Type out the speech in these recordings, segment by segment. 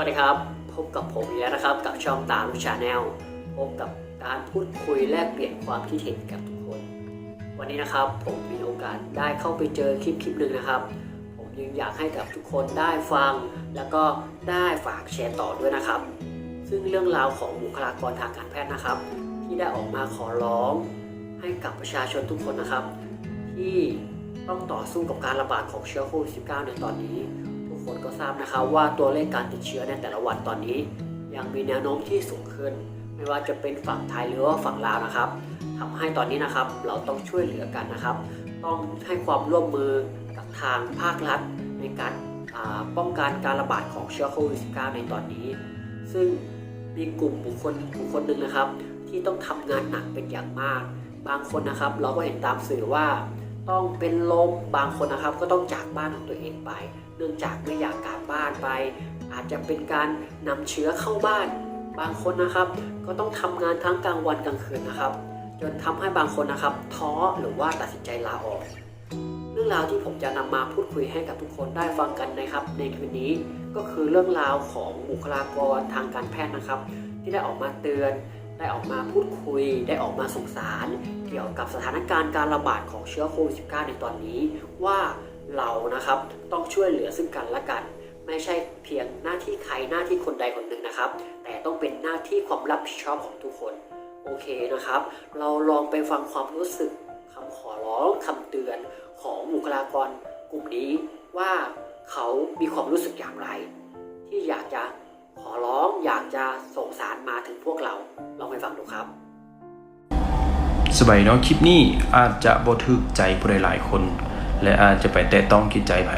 วัสดีครับ พบกับผมอีกแล้วนะครับ กับช่องตาลูชาแนลพบกับการพูดคุยแลกเปลี่ยนความคิดเห็นกับทุกคน วันนี้นะครับผมมีโอกาสได้เข้าไปเจอคลิปคลิปหนึ่งนะครับ ผมยังอยากให้กับทุกคนได้ฟัง แล้วก็ได้ฝากแชร์ต่อด้วยนะครับ ซึ่งเรื่องราวของบุคลากรทางการแพทย์นะครับ ที่ได้ออกมาขอร้อง ให้กับประชาชนทุกคนนะครับ ที่ต้องต่อสู้กับการระบาดของเชื้อโควิด -19 ในตอนนี้ คนก็ทราบนะครับว่าตัวเลขการติดเชื้อในแต่ละวันตอนนี้ ยังมีแนวโน้มที่สูงขึ้น ไม่ว่าจะเป็นฝั่งไทยหรือว่าฝั่งลาวนะครับทำให้ตอนนี้นะครับเราต้องช่วยเหลือกันนะครับ ต้องให้ความร่วมมือกับทางภาครัฐในการป้องกันการระบาดของเชื้อโควิด -19 ในตอนนี้ ซึ่งมีกลุ่มบุคคลบุคคลหนึ่งนะครับ ที่ต้องทำงานหนักเป็นอย่างมาก บางคนนะครับ เราก็เห็นตามสื่อว่าต้องเป็นลมบางคนนะครับก็ต้องจากบ้านของตัวเองไป เนื่องจากไม่อยากกลับบ้านไป อาจจะเป็นการนำเชื้อเข้าบ้าน บางคนนะครับ ก็ต้องทำงานทั้งกลางวันกลางคืนนะครับ จนทำให้บางคนนะครับ ท้อหรือว่าตัดสินใจลาออก เรื่องราวที่ผมจะนำมาพูดคุยให้กับทุกคนได้ฟังกันนะครับ ในคืนนี้ก็คือเรื่องราวของบุคลากรทางการแพทย์นะครับ ที่ได้ออกมาเตือนได้ออกมาพูดคุย ได้ออกมาส่งสาร เกี่ยวกับสถานการณ์การระบาดของเชื้อโควิด -19 ในตอนนี้ ว่า เรานะครับ ต้องช่วยเหลือซึ่งกันและกัน ไม่ใช่เพียงหน้าที่ใครหน้าที่คนใดคนหนึ่งนะครับ แต่ต้องเป็นหน้าที่ความรับผิดชอบของทุกคนโอเคนะครับ เราลองไปฟังความรู้สึกคำขอร้องคำเตือนของบุคลากรกลุ่มนี้ว่าเขามีความรู้สึกอย่างไร ที่อยากจะขอร้องอยากจะส่งสารมาถึงพวกเราลองไปฟังดูครับ สบายเนาะคลิปนี้อาจจะบ่ถึกใจผู้ใดหลายคน และอาจจะไปแตะต้องกิจใจไผ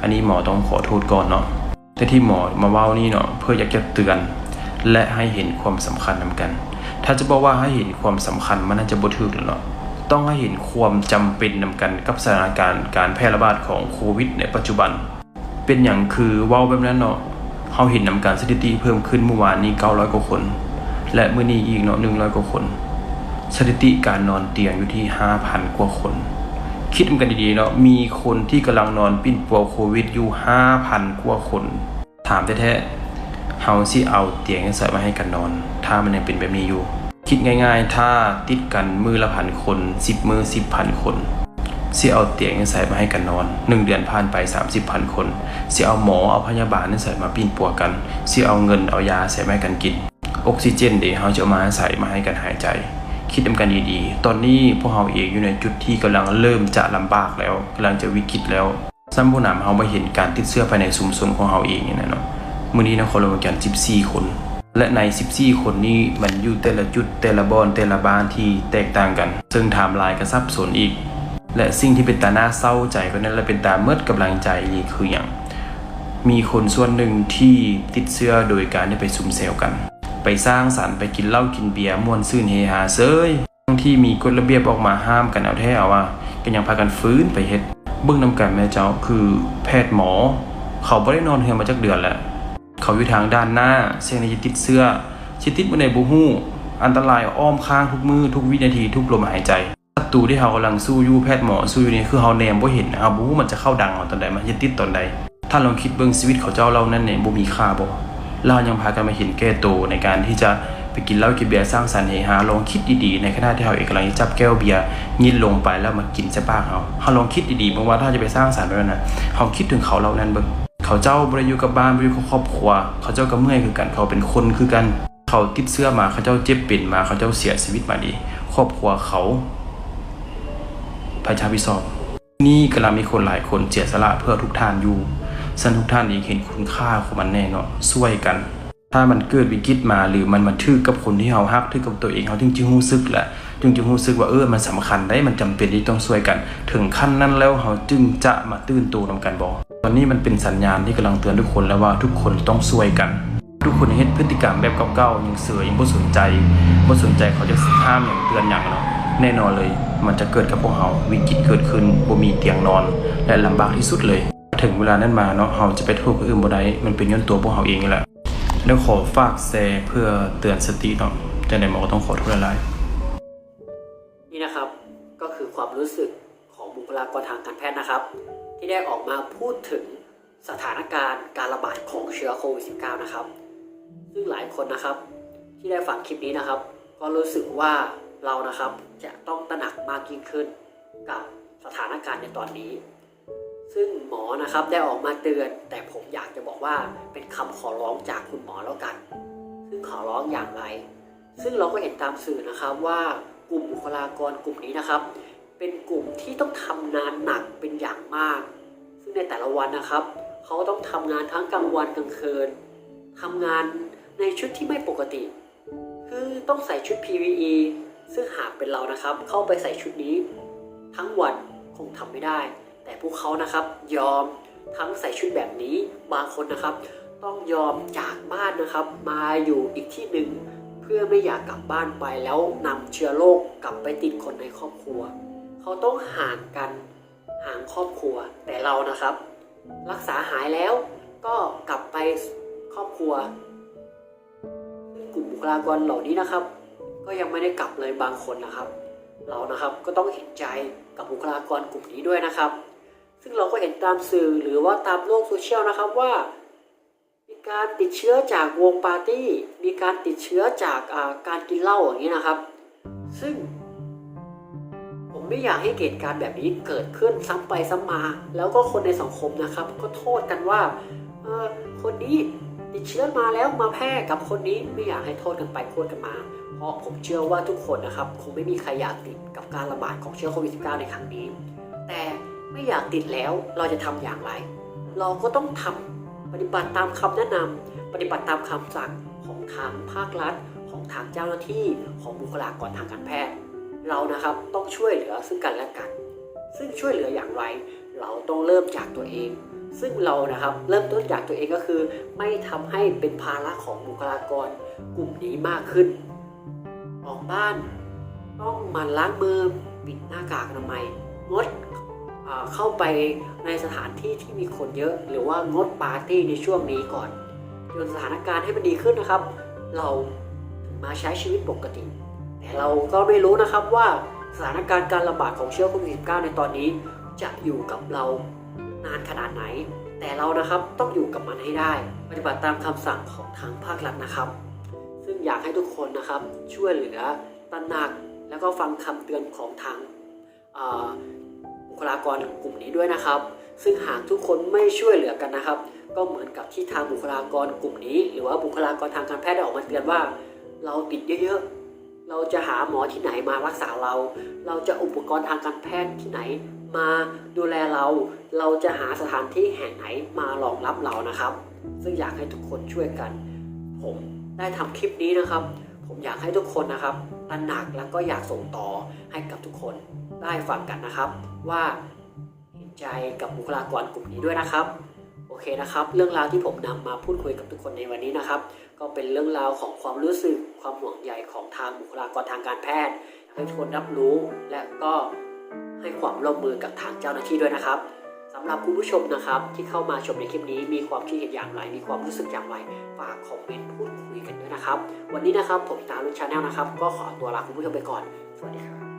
อันนี้หมอต้องขอโทษก่อนเนาะแต่ที่หมอมาเว้านี่เนาะเพื่ออยากจะเตือน และให้เห็นความสำคัญนำกัน ถ้าจะบอกว่าให้เห็นความสำคัญมันน่าจะบ่ถึกแล้วเนาะต้องให้เห็นความจำเป็นนำกันกับสถานการณ์การแพร่ระบาดของโควิด ในปัจจุบัน เป็นอย่างคือเว้าแบบนั้นเนาะเฮาเห็นนำการสถิติเพิ่มขึ้นเมื่อวานนี้900กว่าคน และมื้อนี้อีกเนาะ100กว่าคน สถิติการนอนเตียงอยู่ที่ 5,000 กว่าคน คิดกันดีๆเนาะมีคนที่กำลังนอนปิ้นปัวโควิดอยู่5,000กว่าคน ถามแท้ๆเฮาสิเอาเตียงใส่มาให้กันนอน ถ้ามันยังเป็นแบบนี้อยู่ คิดง่ายๆ ถ้าติดกันมือละพันคน10มือ10พันคนสิเอาเตียงใส่มาให้กันนอน1เดือนผ่านไป 30พันคนสิเอาหมอเอาพยาบาลใส่มาปิ้นปัวกันสิเอาเงินเอายาใส่มาให้กันกิน ออกซิเจนเดี๋ยวเฮาจะเอามาใส่มาให้กันหายใจ คิดนำกันดีๆ ตอนนี้พวกเราเองอยู่ในจุดที่กำลังเริ่มจะลำบากแล้วกำลังจะวิกฤตแล้วซ้ำผู้นำเฮามาเห็นการติดเชื้อภายในชุมชนของเฮาเองนี่นะเนาะมื้อนี้นครหลวงกัน14 คน และใน 14 คนนี้มันอยู่แต่ละจุดแต่ละบอนแต่ละบ้านที่แตกต่างกัน ซึ่งไทม์ไลน์ก็ซับซ้อนอีก และสิ่งที่เป็นตาหน้าเศร้าใจก็นั่นและเป็นตาเมิดกำลังใจอีกคืออย่าง มีคนส่วนหนึ่งที่ติดเชื้อโดยการได้ไปซุมเซลกัน ไปสร้างสรรค์ไปกินเหล้ากินเบียร์ม่วนซื่นเฮฮาเซยทั้งที่มีกฎระเบียบออกมาห้ามกันเอาแท้เอาว่าก็ยังพากันฟื้นไปเฮ็ดเบื้องนำกันแม่เจ้าคือแพทย์หมอ เขาบ่ได้นอนเฮือมาจักเดือนแล้วเขาอยู่ทางด้านหน้าเสี่ยงที่จะติดเชื้อสิติดบ่ในบ่ฮู้อันตรายอ้อมข้างทุกมือทุกวินาทีทุกลมหายใจศัตรูที่เฮากำลังสู้อยู่แพทย์หมอสู้อยู่นี่คือเฮาแนมบ่เห็นนะครับบ่ฮู้มันจะเข้าดังเอาตอนใดมันจะติดตอนใดถ้าลองคิดเบิ่งชีวิตเขาเจ้าเรานั่นเนี่ยบ่มีค่าบ่ เรายังพากันมาเห็นแก่ตัวในการที่จะไปกินเหล้ากินเบียร์สร้างสรรค์เฮฮาลองคิดดีๆในขณะที่เฮาเองกำลังจับแก้วเบียร์ยินลงไปแล้วมากินใส่ปากเฮาเฮาลองคิดดีๆเบิ่งว่าถ้าจะไปสร้างสรรค์แบบนั้นนะเฮาคิดถึงเขาเหล่านั้นเบิ่งเขาเจ้าบ่ได้อยู่กับบ้านบ่ได้อยู่กับครอบครัว เขาเจ้าก็เมื่อยคือกันเขาเป็นคนคือกัน เขาติดเชื้อมาเขาเจ้าเจ็บเป็นมาเขาเจ้าเสียชีวิตมาดี ครอบครัวเขาพระเจ้าพิสอบนี่กำลังมีคนหลายคนเสียสละเพื่อทุกท่านอยู่ สันทุกท่านเองเห็นคุณค่าของมันแน่เนาะช่วยกัน ถ้ามันเกิดวิกฤตมาหรือมันมาทึกกับคนที่เฮาฮักทึกกับตัวเองเฮาถึงจะรู้สึกแหละจึงจะรู้สึกว่าเออมันสำคัญได้มันจำเป็นที่ต้องช่วยกัน ถึงขั้นนั้นแล้วเฮาจึงจะมาตื่นตัวนำกันบ่ตอนนี้มันเป็นสัญญาณที่กำลังเตือนทุกคนแล้วว่าทุกคนต้องช่วยกันทุกคนเฮ็ดพฤติกรรมแบบเก่าๆยังเสือยังบ่สนใจบ่สนใจเขาจะห้ามอย่างเตือนอย่างเนาะแน่นอนเลย มันจะเกิดกับพวกเฮาวิกฤตเกิดขึ้นบ่มีเตียงนอน และลำบากที่สุดเลย ถึงเวลานั้นมาเนาะเฮาจะไปโทษคนอื่นบ่ได้มันเป็นย้อนตัวพวกเฮาเองนี่แหละแล้วขอฝากแชร์เพื่อเตือนสติเนาะจังได๋หมอก็ต้องขอโทษหลายๆนี่นะครับก็คือความรู้สึกของบุคลากรทางการแพทย์นะครับ ที่ได้ออกมาพูดถึงสถานการณ์การระบาดของเชื้อโควิด -19 นะครับ ซึ่งหลายคนนะครับ ที่ได้ฟังคลิปนี้นะครับ ก็รู้สึกว่าเรานะครับจะต้องตระหนักมากยิ่งขึ้นกับสถานการณ์ในตอนนี้ ซึ่งหมอนะครับได้ออกมาเตือน แต่ผมอยากจะบอกว่าเป็นคำขอร้องจากคุณหมอแล้วกัน ซึ่งขอร้องอย่างไร ซึ่งเราก็เห็นตามสื่อนะครับว่ากลุ่มบุคลากรกลุ่มนี้นะครับ เป็นกลุ่มที่ต้องทำงานหนักเป็นอย่างมาก ซึ่งในแต่ละวันนะครับเขาต้องทำงานทั้งกลางวันกลางคืนทำงานในชุดที่ไม่ปกติ คือต้องใส่ชุด PVE ซึ่งหากเป็นเรานะครับ เข้าไปใส่ชุดนี้ ทั้งวันคงทำไม่ได้ พวกเขานะครับ ยอมทั้งใส่ชุดแบบนี้บางคนนะครับ ต้องยอมจากบ้านนะครับ มาอยู่อีกที่หนึ่งเพื่อไม่อยากกลับบ้านไปแล้วนำเชื้อโรคกลับไปติดคนในครอบครัว เขาต้องห่างกันห่างครอบครัวแต่เรานะครับ รักษาหายแล้วก็กลับไปครอบครัวกลุ่มบุคลากรเหล่านี้นะครับ ก็ยังไม่ได้กลับเลยบางคนนะครับ เรานะครับก็ต้องเห็นใจกับบุคลากรกลุ่มนี้ด้วยนะครับ ซึ่งเราก็เห็นตามสื่อหรือว่าตามโลกโซเชียลนะครับว่า มีการติดเชื้อจากวงปาร์ตี้ มีการติดเชื้อจากาการกินเหล้าอย่างนี้นะครับ ซึ่ง ผมไม่อยากให้เหตุการณ์แบบนี้เกิดขึ้นซ้ำไปซ้ำมา แล้วก็คนในสังคมนะครับ ก็โทษกันว่าคนนี้ติดเชื้อมาแล้วมาแพร่กับคนนี้ไม่อยากให้โทษกันไปโทษกันมา เพราะผมเชื่อว่าทุกคนนะครับ คงไม่มีใครอยากติดกับการระบาดของเชื้อโควิด -19 ในครั้งนี้ แต่ ไม่อยากติดแล้วเราจะทำอย่างไร เราก็ต้องทำปฏิบัติตามคำแนะนำปฏิบัติตามคำสั่งของทางภาครัฐ ของทางเจ้าหน้าที่ของบุคลากรทางการแพทย์ เรานะครับต้องช่วยเหลือซึ่งกันและกัน ซึ่งช่วยเหลืออย่างไร เราต้องเริ่มจากตัวเอง ซึ่งเรานะครับเริ่มต้นจากตัวเองก็คือ ไม่ทำให้เป็นภาระของบุคลากรกลุ่มนี้มากขึ้น ออกบ้านต้องมันล้างมือปิดหน้ากากอนามัยงด เข้าไปในสถานที่ที่มีคนเยอะ หรือว่างดปาร์ตี้ในช่วงนี้ก่อนจนสถานการณ์ให้มันดีขึ้นนะครับ เรามาใช้ชีวิตปกติ แต่เราก็ไม่รู้นะครับว่าสถานการณ์การระบาดของเชื้อโควิด -19 ในตอนนี้ จะอยู่กับเรานานขนาดไหน แต่เรานะครับต้องอยู่กับมันให้ได้ ปฏิบัติตามคำสั่งของทางภาครัฐนะครับ ซึ่งอยากให้ทุกคนนะครับช่วยเหลือตระหนักแล้วก็ฟังคำเตือนของทางอ่อ บุคลากรกลุ่มนี้ด้วยนะครับ ซึ่งหากทุกคนไม่ช่วยเหลือกันนะครับ ก็เหมือนกับที่ทางบุคลากรกลุ่มนี้ หรือว่าบุคลากรทางการแพทย์ได้ออกมาเตือนว่า เราติดเยอะๆ เราจะหาหมอที่ไหนมารักษาเรา เราจะอุปกรณ์ทางการแพทย์ที่ไหนมาดูแลเรา เราจะหาสถานที่แห่งไหนมารองรับเรานะครับ ซึ่งอยากให้ทุกคนช่วยกัน ผมได้ทำคลิปนี้นะครับ ผมอยากให้ทุกคนนะครับ ตระหนักแล้วก็อยากส่งต่อให้กับทุกคนได้ฟังกันนะครับ ว่าเห็นใจกับบุคลากรกลุ่มนี้ด้วยนะครับโอเคนะครับ เรื่องราวที่ผมนำมาพูดคุยกับทุกคนในวันนี้นะครับ ก็เป็นเรื่องราวของความรู้สึกความห่วงใยของทางบุคลากรทางการแพทย์ให้ทุกคนรับรู้และก็ให้ความร่วมมือกับทางเจ้าหน้าที่ด้วยนะครับ หรับคุณผู้ชมนะครับ ที่เข้ามาชมในคลิปนี้มีความคิดเห็นอย่างไร มีความรู้สึกอย่างไรฝากคอมเมนต์พูดคุยกันด้วยนะครับ วันนี้นะครับผมตาลุชาแนลนะครับ ก็ขอตัวลาคุณผู้ชมไปก่อน สวัสดีครับ